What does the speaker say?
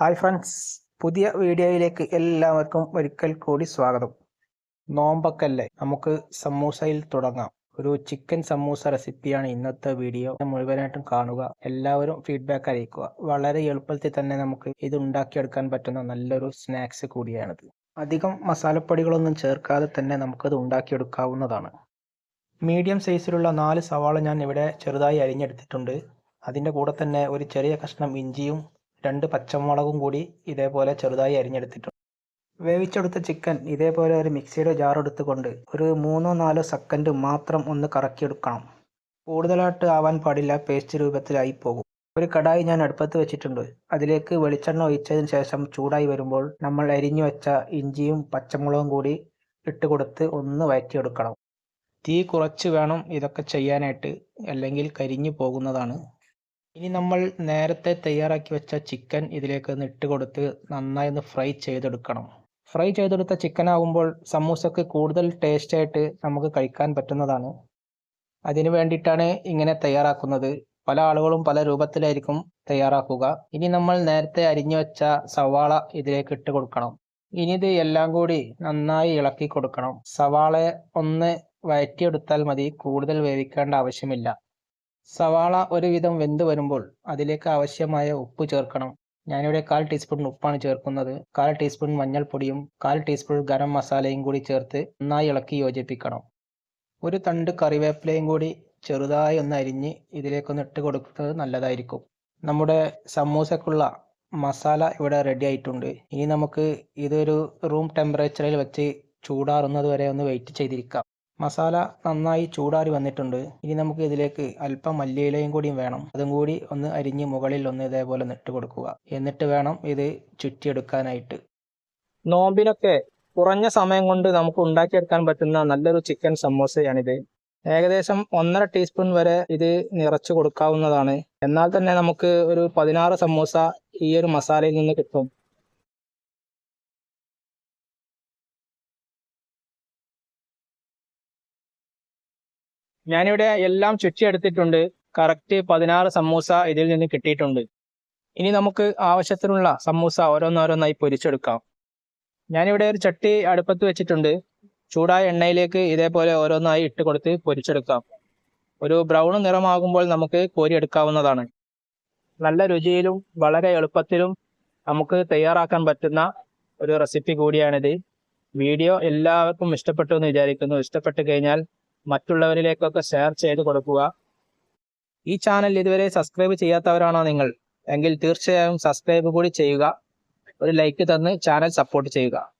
Hi friends പുതിയ വീഡിയോയിലേക്ക് എല്ലാവർക്കും ഒരിക്കൽ കൂടി സ്വാഗതം. നോമ്പക്കല്ലേ? നമുക്ക് സമൂസയിൽ തുടങ്ങാം. ഒരു ചിക്കൻ സമൂസ റെസിപ്പിയാണ് ഇന്നത്തെ വീഡിയോ മുഴുവനായിട്ടും കാണുക എല്ലാവരും ഫീഡ്ബാക്ക് അറിയിക്കുക. വളരെ എളുപ്പത്തിൽ തന്നെ നമുക്ക് ഇത് ഉണ്ടാക്കിയെടുക്കാൻ പറ്റുന്ന നല്ലൊരു സ്നാക്സ് കൂടിയാണിത്. അധികം മസാലപ്പൊടികളൊന്നും ചേർക്കാതെ തന്നെ നമുക്കത് ഉണ്ടാക്കിയെടുക്കാവുന്നതാണ്. മീഡിയം സൈസിലുള്ള നാല് സവാള ഞാൻ ഇവിടെ ചെറുതായി അരിഞ്ഞെടുത്തിട്ടുണ്ട്. അതിന്റെ കൂടെ തന്നെ ഒരു ചെറിയ കഷ്ണം ഇഞ്ചിയും രണ്ട് പച്ചമുളകും കൂടി ഇതേപോലെ ചെറുതായി അരിഞ്ഞെടുത്തിട്ടുണ്ട്. വേവിച്ചെടുത്ത ചിക്കൻ ഇതേപോലെ ഒരു മിക്സിയുടെ ജാർ എടുത്തുകൊണ്ട് ഒരു മൂന്നോ നാലോ സെക്കൻഡ് മാത്രം ഒന്ന് കറക്കിയെടുക്കണം. കൂടുതലായിട്ട് ആവാൻ പാടില്ല പേസ്റ്റ് രൂപത്തിലായി പോകും. ഒരു കടായി ഞാൻ അടുപ്പത്ത് വെച്ചിട്ടുണ്ട്. അതിലേക്ക് വെളിച്ചെണ്ണ ഒഴിച്ചതിന് ശേഷം ചൂടായി വരുമ്പോൾ നമ്മൾ അരിഞ്ഞു വെച്ച ഇഞ്ചിയും പച്ചമുളകും കൂടി ഇട്ട് കൊടുത്ത് ഒന്ന് വഴറ്റിയെടുക്കണം. തീ കുറച്ച് വേണം ഇതൊക്കെ ചെയ്യാനായിട്ട് അല്ലെങ്കിൽ കരിഞ്ഞു പോകുന്നതാണ്. ഇനി നമ്മൾ നേരത്തെ തയ്യാറാക്കി വെച്ച ചിക്കൻ ഇതിലേക്ക് ഇട്ട് കൊടുത്ത് നന്നായി ഒന്ന് ഫ്രൈ ചെയ്തെടുക്കണം. ഫ്രൈ ചെയ്തെടുത്ത ചിക്കൻ ആകുമ്പോൾ സമൂസക്ക് കൂടുതൽ ടേസ്റ്റ് ആയിട്ട് നമുക്ക് കഴിക്കാൻ പറ്റുന്നതാണ്. അതിനു വേണ്ടിയിട്ടാണ് ഇങ്ങനെ തയ്യാറാക്കുന്നത്. പല ആളുകളും പല രൂപത്തിലായിരിക്കും തയ്യാറാക്കുക. ഇനി നമ്മൾ നേരത്തെ അരിഞ്ഞു വെച്ച സവാള ഇതിലേക്ക് ഇട്ട് കൊടുക്കണം. ഇനി ഇത് എല്ലാം കൂടി നന്നായി ഇളക്കി കൊടുക്കണം. സവാള ഒന്ന് വഴറ്റിയെടുത്താൽ മതി. കൂടുതൽ വേവിക്കേണ്ട ആവശ്യമില്ല. സവാള ഒരുവിധം വെന്ത് വരുമ്പോൾ അതിലേക്ക് ആവശ്യമായ ഉപ്പ് ചേർക്കണം. ഞാനിവിടെ കാൽ ടീസ്പൂൺ ഉപ്പാണ് ചേർക്കുന്നത്. കാൽ ടീസ്പൂൺ മഞ്ഞൾപ്പൊടിയും കാൽ ടീസ്പൂൺ ഗരം മസാലയും കൂടി ചേർത്ത് നന്നായി ഇളക്കി യോജിപ്പിക്കണം. ഒരു തണ്ട് കറിവേപ്പിലയും കൂടി ചെറുതായി ഒന്ന് അരിഞ്ഞ് ഇതിലേക്കൊന്ന് ഇട്ട് കൊടുക്കുന്നത് നല്ലതായിരിക്കും. നമ്മുടെ സമൂസക്കുള്ള മസാല ഇവിടെ റെഡി ആയിട്ടുണ്ട്. ഇനി നമുക്ക് ഇതൊരു റൂം ടെമ്പറേച്ചറിൽ വെച്ച് ചൂടാറുന്നത് വരെ ഒന്ന് വെയിറ്റ് ചെയ്തിരിക്കാം. മസാല നന്നായി ചൂടാറി വന്നിട്ടുണ്ട്. ഇനി നമുക്ക് ഇതിലേക്ക് അല്പം മല്ലിയിലയും കൂടിയും വേണം. അതും കൂടി ഒന്ന് അരിഞ്ഞ് മുകളിൽ ഒന്ന് ഇതേപോലെ നിട്ട് കൊടുക്കുക. എന്നിട്ട് വേണം ഇത് ചുറ്റിയെടുക്കാനായിട്ട്. നോമ്പിനൊക്കെ കുറഞ്ഞ സമയം കൊണ്ട് നമുക്ക് ഉണ്ടാക്കിയെടുക്കാൻ പറ്റുന്ന നല്ലൊരു ചിക്കൻ സമോസയാണിത്. ഏകദേശം ഒന്നര ടീസ്പൂൺ വരെ ഇത് നിറച്ചു കൊടുക്കാവുന്നതാണ്. എന്നാൽ തന്നെ നമുക്ക് ഒരു പതിനാറ് സമോസ ഈ ഒരു മസാലയിൽ നിന്ന് കിട്ടും. ഞാനിവിടെ എല്ലാം ചുറ്റിയെടുത്തിട്ടുണ്ട്. കറക്റ്റ് പതിനാറ് സമൂസ ഇതിൽ നിന്ന് കിട്ടിയിട്ടുണ്ട്. ഇനി നമുക്ക് ആവശ്യത്തിനുള്ള സമൂസ ഓരോന്നോരോന്നായി പൊരിച്ചെടുക്കാം. ഞാനിവിടെ ഒരു ചട്ടി അടുപ്പത്ത് വെച്ചിട്ടുണ്ട്. ചൂടായ എണ്ണയിലേക്ക് ഇതേപോലെ ഓരോന്നായി ഇട്ട് കൊടുത്ത് പൊരിച്ചെടുക്കാം. ഒരു ബ്രൗൺ നിറമാകുമ്പോൾ നമുക്ക് കോരിയെടുക്കാവുന്നതാണ്. നല്ല രുചിയിലും വളരെ എളുപ്പത്തിലും നമുക്ക് തയ്യാറാക്കാൻ പറ്റുന്ന ഒരു റെസിപ്പി കൂടിയാണിത്. വീഡിയോ എല്ലാവർക്കും ഇഷ്ടപ്പെട്ടു എന്ന് വിചാരിക്കുന്നു. ഇഷ്ടപ്പെട്ടു കഴിഞ്ഞാൽ മറ്റുള്ളവരിലേക്കൊക്കെ ഷെയർ ചെയ്ത് കൊടുക്കുക. ഈ ചാനൽ ഇതുവരെ സബ്സ്ക്രൈബ് ചെയ്യാത്തവരാണോ നിങ്ങൾ? എങ്കിൽ തീർച്ചയായും സബ്സ്ക്രൈബ് കൂടി ചെയ്യുക. ഒരു ലൈക്ക് തന്ന് ചാനൽ സപ്പോർട്ട് ചെയ്യുക.